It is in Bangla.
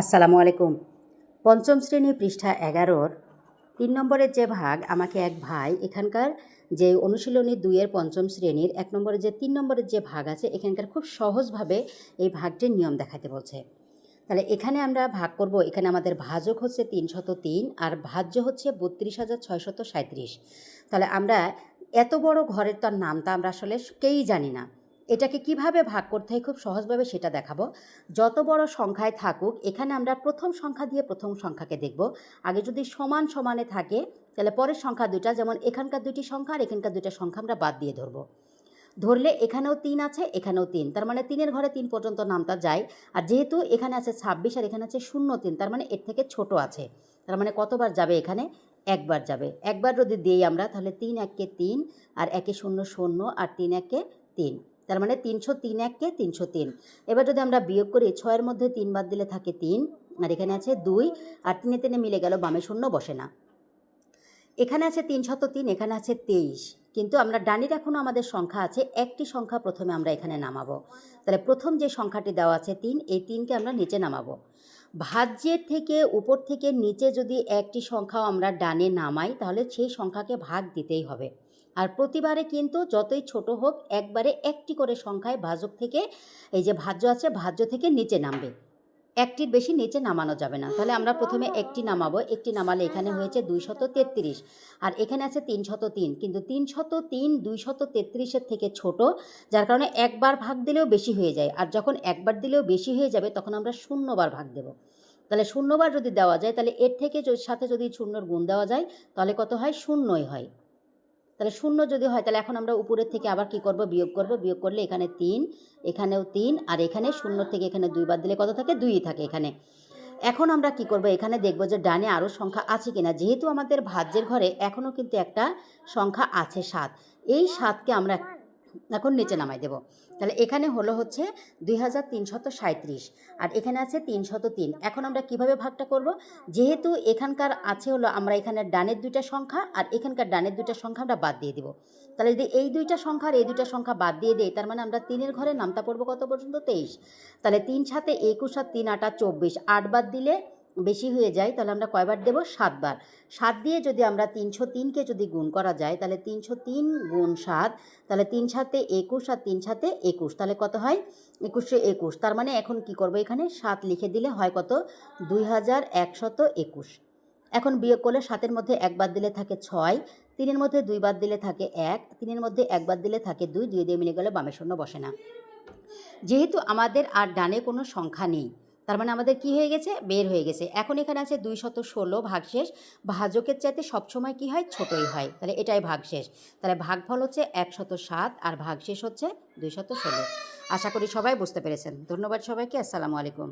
আসসালামু আলাইকুম। পঞ্চম শ্রেণি পৃষ্ঠা এগারোর তিন নম্বরের যে ভাগ, আমাকে এক ভাই, এখানকার যে অনুশীলনী দুইয়ের পঞ্চম শ্রেণির, এক নম্বরের যে, তিন নম্বরের যে ভাগ আছে, এখানকার খুব সহজভাবে এই ভাগটির নিয়ম দেখাতে বলছে। তাহলে এখানে আমরা ভাগ করব, এখানে আমাদের ভাজক হচ্ছে তিনশত তিন, আর ভাজ্য হচ্ছে বত্রিশ হাজার ছয়শত সাঁত্রিশ তাহলে আমরা এত বড় ঘরের তো নামটা আমরা আসলে কেই জানি না। এটাকে কীভাবে ভাগ করতে হয় খুব সহজভাবে সেটা দেখাবো। যত বড় সংখ্যায় থাকুক, এখানে আমরা প্রথম সংখ্যা দিয়ে প্রথম সংখ্যাকে দেখব। আগে যদি সমান সমানে থাকে, তাহলে পরের সংখ্যা দুটা যেমন এখানকার দুটি সংখ্যা আর এখানকার দুটো সংখ্যা আমরা বাদ দিয়ে ধরবো। ধরলে এখানেও তিন আছে, এখানেও তিন। তার মানে তিনের ঘরে তিন পর্যন্ত নামটা যায়। আর যেহেতু এখানে আছে ছাব্বিশ আর এখানে আছে শূন্য তিন, তার মানে এর থেকে ছোট আছে। তার মানে কতবার যাবে এখানে? একবার যাবে। একবার যদি দিই আমরা, তাহলে তিন এককে তিন আর একে শূন্য শূন্য আর তিন এককে তিন। তার মানে তিনশো তিন এককে তিনশো তিন। এবার যদি আমরা বিয়োগ করি, ছয়ের মধ্যে তিন বাদ দিলে থাকে তিন, আর এখানে আছে দুই, আর তিনে তিনে মিলে গেল, বামে শূন্য বসে না। এখানে আছে তিনশত তিন, এখানে আছে তেইশ। কিন্তু আমরা ডানির এখনও আমাদের সংখ্যা আছে, একটি সংখ্যা প্রথমে আমরা এখানে নামাবো। তাহলে প্রথম যে সংখ্যাটি দেওয়া আছে তিন, এই তিনকে আমরা নিচে নামাবো। ভাজ্যের থেকে উপর থেকে নিচে যদি একটি সংখ্যাও আমরা ডানে নামাই, তাহলে সেই সংখ্যাকে ভাগ দিতেই হবে। আর প্রতিবারে কিন্তু যতই ছোট হোক, একবারে একটি করে সংখ্যায় ভাজক থেকে, এই যে ভাজ্য আছে, ভাজ্য থেকে নিচে নামবে। একটির বেশি নিচে নামানো যাবে না। তাহলে আমরা প্রথমে একটি নামাবো। একটি নামালে এখানে হয়েছে দুইশত তেত্রিশ। আর এখানে আছে তিনশত তিন। কিন্তু তিনশত তিন দুইশত তেত্রিশের থেকে ছোট, যার কারণে একবার ভাগ দিলেও বেশি হয়ে যায়। আর যখন একবার দিলেও বেশি হয়ে যাবে, তখন আমরা শূন্যবার ভাগ দেব। তাহলে শূন্যবার যদি দেওয়া যায়, তাহলে এর থেকে সাথে যদি শূন্যর গুণ দেওয়া যায়, তাহলে কত হয়? শূন্যই হয়। তাহলে শূন্য যদি হয়, তাহলে এখন আমরা উপরের থেকে আবার কি করব? বিয়োগ করব। বিয়োগ করলে এখানে তিন, এখানেও তিন, আর এখানে শূন্য থেকে এখানে দুই বাদ দিলে কত থাকে? দুই থাকে এখানে। এখন আমরা কি করব? এখানে দেখব যে ডানে আরও সংখ্যা আছে কিনা। যেহেতু আমাদের ভাজ্যের ঘরে এখনও কিন্তু একটা সংখ্যা আছে সাত। এই সাতকে আমরা এখন নিচে নামাই দেব। তাহলে এখানে হলো হচ্ছে দুই হাজার তিনশত আর এখানে আছে তিনশত তিন। এখন আমরা কীভাবে ভাগটা করব? যেহেতু এখানকার আছে হলো আমরা এখানে ডানের দুইটা সংখ্যা আর এখানকার ডানের দুইটা সংখ্যা আমরা বাদ দিয়ে দিব। তাহলে যদি এই দুইটা সংখ্যা আর এই দুইটা সংখ্যা বাদ দিয়ে দেয় তার মানে আমরা তিনের ঘরে নামতা পড়ব কত পর্যন্ত? তেইশ। তাহলে তিন সাথে একুশ আর তিন আটা চব্বিশ। আট বাদ দিলে বেশি হয়ে যায়, তাহলে আমরা কয়বার দেবো? সাতবার। সাত দিয়ে যদি আমরা তিনশো তিনকে যদি গুণ করা যায়, তাহলে তিনশো তিন গুণ সাত, তাহলে তিন সাথে একুশ আর তিন সাথে একুশ, তাহলে কত হয়? একুশশো একুশ। তার মানে এখন কি করব এখানে? সাত লিখে দিলে হয় কত? দুই হাজার একশত একুশ। এখন বিয়োগ করলে সাতের মধ্যে একবার দিলে থাকে ছয়, তিনের মধ্যে দুইবার দিলে থাকে এক, তিনের মধ্যে একবার দিলে থাকে দুই দুই দিয়ে মিলে গেলে বামে শূন্য বসে না। যেহেতু আমাদের আর ডানে কোনো সংখ্যা নেই তার মানে আমাদের কি হয়ে গেছে? বের হয়ে গেছে। এখন এখানে আছে দুই শত ষোলো ভাগশেষ ভাজকের চাইতে সবসময় কি হয়? ছোটই হয়। তাহলে এটাই ভাগশেষ তাহলে ভাগফল হচ্ছে একশত সাত আর ভাগশেষ হচ্ছে দুই শত ষোলো। আশা করি সবাই বুঝতে পেরেছেন। ধন্যবাদ সবাইকে। আসসালামু আলাইকুম।